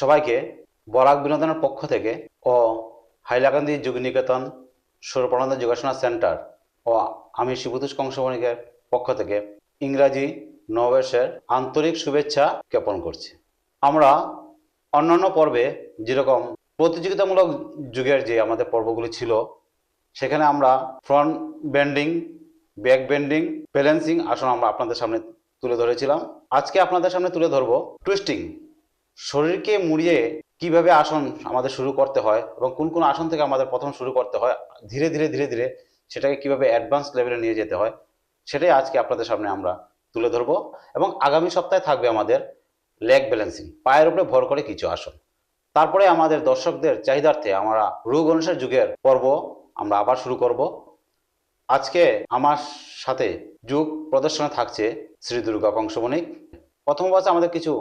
সবাইকে বরাক বিনোদনের পক্ষ থেকে ও হাইলাকান্দি যোগনিকেতন সৌরপ্রণান্দ যোগাসনা সেন্টার ও আমি শিবুতুষ কংসবণিকের পক্ষ থেকে ইংরাজি নববর্ষের আন্তরিক শুভেচ্ছা জ্ঞাপন করছি। আমরা অন্যান্য পর্বে যেরকম প্রতিযোগিতামূলক যুগের যে আমাদের পর্বগুলি ছিল, সেখানে আমরা front bending back bending balancing আসন আমরা আপনাদের সামনে তুলে ধরেছিলাম। আজকে আপনাদের সামনে তুলে ধরবো টুইস্টিং শরীরকে মুড়িয়ে কীভাবে আসন আমাদের শুরু করতে হয় এবং কোন কোন আসন থেকে আমাদের প্রথম শুরু করতে হয়, ধীরে ধীরে ধীরে ধীরে সেটাকে কীভাবে অ্যাডভান্স লেভেলে নিয়ে যেতে হয়, সেটাই আজকে আপনাদের সামনে আমরা তুলে ধরবো এবং আগামী সপ্তাহে থাকবে আমাদের লেগ ব্যালেন্সিং পায়ের উপরে ভর করে কিছু আসন। তারপরে আমাদের দর্শকদের চাহিদার্থে আমরা রোগ অনুসার যুগের পর্ব আমরা আবার শুরু করব। আজকে আমার সাথে যুগ প্রদর্শনে থাকছে শ্রী দুর্গা কংসবণিক প্রথম অবস্থায় আমাদের কিছু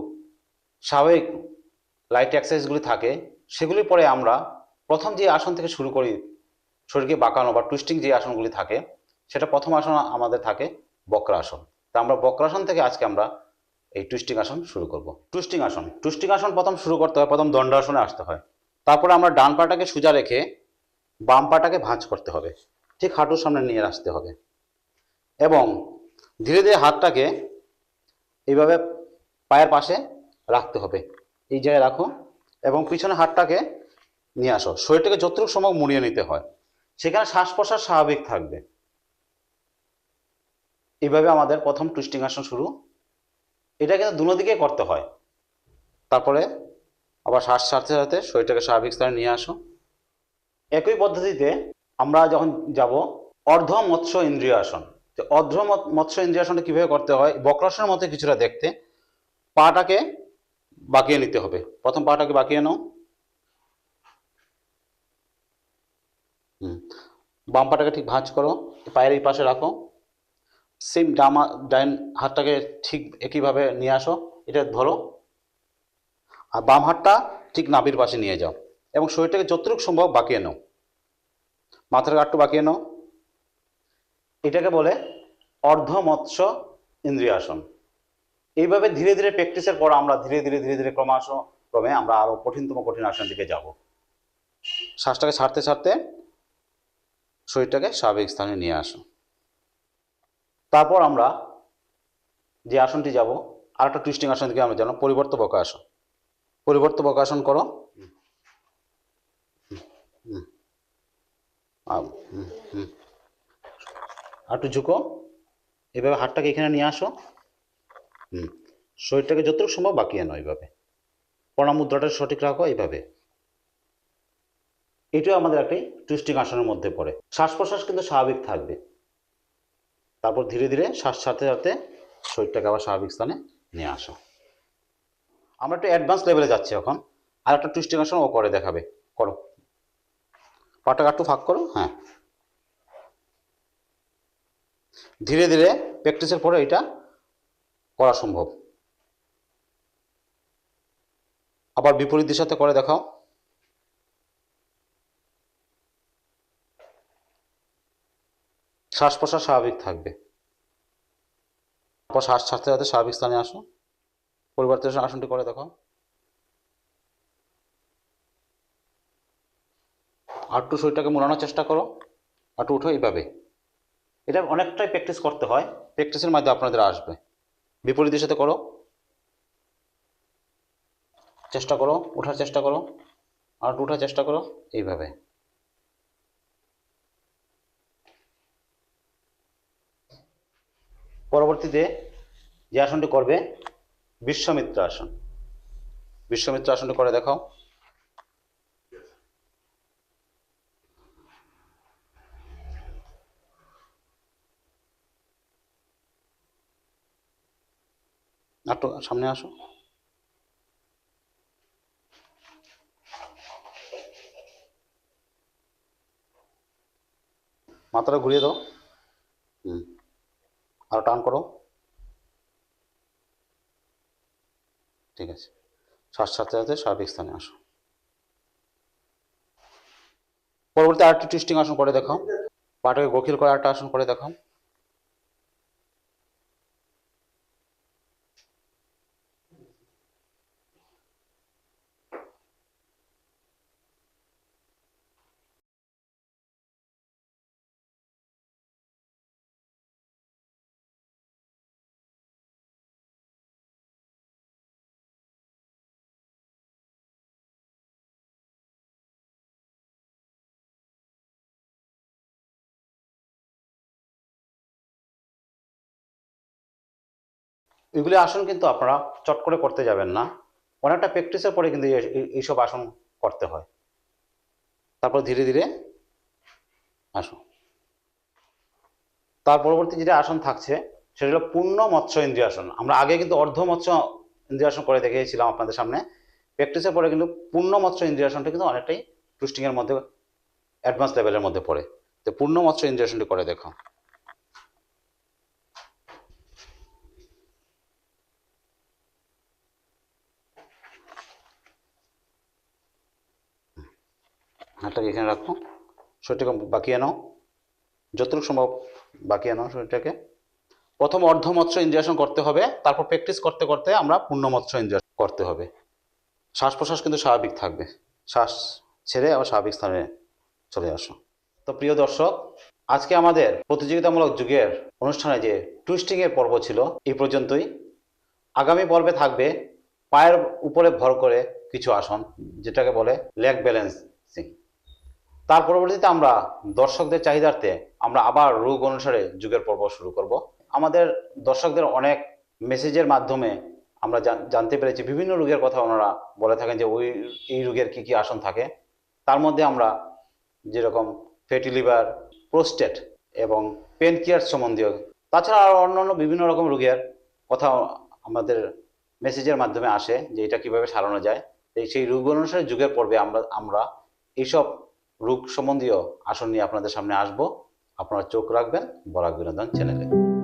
স্বাভাবিক লাইট এক্সারসাইজগুলি থাকে সেগুলি পরে আমরা প্রথম যে আসন থেকে শুরু করি, শরীরকে বাঁকানো বা টুইস্টিং যে আসনগুলি থাকে, সেটা প্রথম আসন আমাদের থাকে বক্রাসন। তা আমরা বক্রাসন থেকে আজকে আমরা এই টুইস্টিং আসন শুরু করব। টুইস্টিং আসন। টুইস্টিং আসন প্রথম শুরু করতে হয়, প্রথম দণ্ডাসনে আসতে হয়। তারপরে আমরা ডান পাটাকে সোজা রেখে বাম পাটাকে ভাঁজ করতে হবে। ঠিক হাঁটুর সামনে নিয়ে আসতে হবে। এবং ধীরে ধীরে হাতটাকে এইভাবে পায়ের পাশে রাখতে হবে। এই জায়গায় রাখো এবং পিছনে হাতটাকে নিয়ে আসো। শরীরটাকে যতটুকু সম্ভব মুড়িয়ে নিতে হয়। সেখানে শ্বাস প্রশ্বাস স্বাভাবিক থাকবে। এইভাবে আমাদের প্রথম টুইস্টিং আসন শুরু। এটা কিন্তু দুনো দিকে করতে হয়। তারপরে আবার শ্বাস ছাড়তে ছাড়তে শরীরটাকে স্বাভাবিক স্থানে নিয়ে আসো। একই পদ্ধতিতে আমরা যখন যাব, অর্ধ মৎস্য ইন্দ্রিয় আসন। অর্ধ মৎস্য ইন্দ্রিয় আসনটা কীভাবে করতে হয়? বক্রাসনের মতো কিছুটা দেখতে। পাটাকে বাঁকিয়ে নিতে হবে। প্রথম পাটাকে বাঁকিয়ে নাও। বাম পাটাকে ঠিক ভাঁজ করো, পায়ের এই পাশে রাখো। সেম ডামা, ডাইন হাতটাকে ঠিক একইভাবে নিয়ে আসো, এটা ধরো। আর বাম হাতটা ঠিক নাভির পাশে নিয়ে যাও। এবং শরীরটাকে যতটুকু সম্ভব বাঁকিয়ে নাও। মাথার একটু বাঁকিয়ে নাও। এটাকে বলে অর্ধ মৎস্য ইন্দ্রিয়াসন। এইভাবে ধীরে ধীরে প্র্যাকটিসের পর আমরা ধীরে ধীরে ধীরে ধীরে ক্রমাস ক্রমে আমরা আরও কঠিনতম কঠিন আসনের দিকে যাব। শ্বাসটাকে ছাড়তে ছাড়তে শরীরটাকে স্বাভাবিক স্থানে নিয়ে আসো। তারপর আমরা যে আসনটি যাব আর একটা টুইস্টিং আসন দিকে আমরা জানো পরিবর্ত বকাসন পরিবর্ত বকাসন করো। হুম। আম, হুম, হুম। আর একটু ঝুঁকো। এভাবে হাতটাকে এখানে নিয়ে আসো। হুম, শরীরটাকে যতটুকু সম্ভব বাঁকিয়ে নাও এইভাবে। মুদ্রাটা সঠিক রাখো এইভাবে। এটাও আমাদের একটি টুইস্টিং আসনের মধ্যে পড়ে। শ্বাস প্রশ্বাস কিন্তু স্বাভাবিক থাকবে। তারপর ধীরে ধীরে শ্বাস সাথে সাথে শরীরটাকে আবার স্বাভাবিক স্থানে নিয়ে আসো। আমরা একটু অ্যাডভান্স লেভেলে যাচ্ছি এখন। আর একটা টুইস্টিং আসন ও করে দেখাবে। করো। পাটাকে একটু ফাঁক করো হ্যাঁ। ধীরে ধীরে প্র্যাকটিসের পরে এটা করা সম্ভব। আবার বিপরীত দিশাতে করে দেখাও। শ্বাস প্রশ্বাস স্বাভাবিক থাকবে। তারপর শ্বাস ছাড়তে ছাড়তে স্বাভাবিক স্থানে আসো। পরিবর্তন আসনটি করে দেখাও। আটটু শরীরটাকে মোড়ানোর চেষ্টা করো। একটু উঠো এইভাবে। এটা অনেকটাই প্র্যাকটিস করতে হয়। প্র্যাকটিসের মাধ্যমে আপনাদের আসবে। বিপরীত দিশাতে করো। চেষ্টা করো, ওঠার চেষ্টা করো, আর ওঠার চেষ্টা করো এইভাবে। পরবর্তীতে যে আসনটি করবে, বিশ্বমিত্র আসন। বিশ্বমিত্র আসনটি করে দেখাও। একটু সামনে আসো। মাথাটা ঘুরিয়ে দাও। হুম। আর টান করো। ঠিক আছে। শ্বাস সাথে সাথে স্বাভাবিক স্থানে আসো। পরবর্তী আরেকটি টুইস্টিং আসন করে দেখাও। পাটাকে গখিল করে আরেকটা আসন করে দেখাও। এগুলি আসন কিন্তু আপনারা চট করে করতে যাবেন না। অনেকটা প্র্যাকটিসের পরে কিন্তু এই- এই- এইসব আসন করতে হয়। তারপর ধীরে ধীরে আসুন। তার পরবর্তী যেটা আসন থাকছে, সেটা হলো পূর্ণ মৎস্য ইন্দ্রিয়াসন আমরা আগে কিন্তু অর্ধ মৎস্য ইন্দ্রিয় আসন করে দেখিয়েছিলাম আপনাদের সামনে। প্র্যাকটিসের পরে কিন্তু পূর্ণ মৎস্য ইন্দ্রিয় আসনটা কিন্তু অনেকটাই টুইস্টিংয়ের মধ্যে অ্যাডভান্স লেভেলের মধ্যে পড়ে। তো পূর্ণ মৎস্য ইন্দ্রিয় আসনটি করে দেখো। হাতটাকে এখানে রাখো। শরীরটাকে বাকিয়ে নাও। যতটুকু সম্ভব বাকিয়ে নাও শরীরটাকে প্রথম অর্ধ মৎস্য ইন্দ্রিয়াসন করতে হবে, তারপর প্র্যাকটিস করতে করতে আমরা পূর্ণ মৎস্য ইন্দ্রিয়াসন করতে হবে। শ্বাস প্রশ্বাস কিন্তু স্বাভাবিক থাকবে। শ্বাস ছেড়ে আবার স্বাভাবিক স্থানে চলে আসো। তো প্রিয় দর্শক, আজকে আমাদের প্রতিযোগিতামূলক যুগের অনুষ্ঠানে যে টুইস্টিংয়ের পর্ব ছিল, এই পর্যন্তই। আগামী পর্বে থাকবে পায়ের উপরে ভর করে কিছু আসন, যেটাকে বলে লেগ ব্যালেন্সিং তার পরবর্তীতে আমরা দর্শকদের চাহিদার্থে আমরা আবার রোগ অনুসারে যুগের পর্ব শুরু করব। আমাদের দর্শকদের অনেক মেসেজের মাধ্যমে আমরা জানতে পেরেছি। বিভিন্ন রোগের কথা ওনারা বলে থাকেন যে ওই, এই রোগের কি কি আসন থাকে। তার মধ্যে আমরা যেরকম ফ্যাটি লিভার প্রোস্টেট এবং পেনকিয়ার সম্বন্ধীয়, তাছাড়া আরও অন্যান্য বিভিন্ন রকম রোগের কথা আমাদের মেসেজের মাধ্যমে আসে যে এটা কীভাবে সারানো যায়। সেই রোগ অনুসারে যুগের পর্বে আমরা আমরা এইসব রোগ সম্বন্ধীয় আসন নিয়ে আপনাদের সামনে আসব। আপনারা চোখ রাখবেন বরাক বিনোদন চ্যানেলে।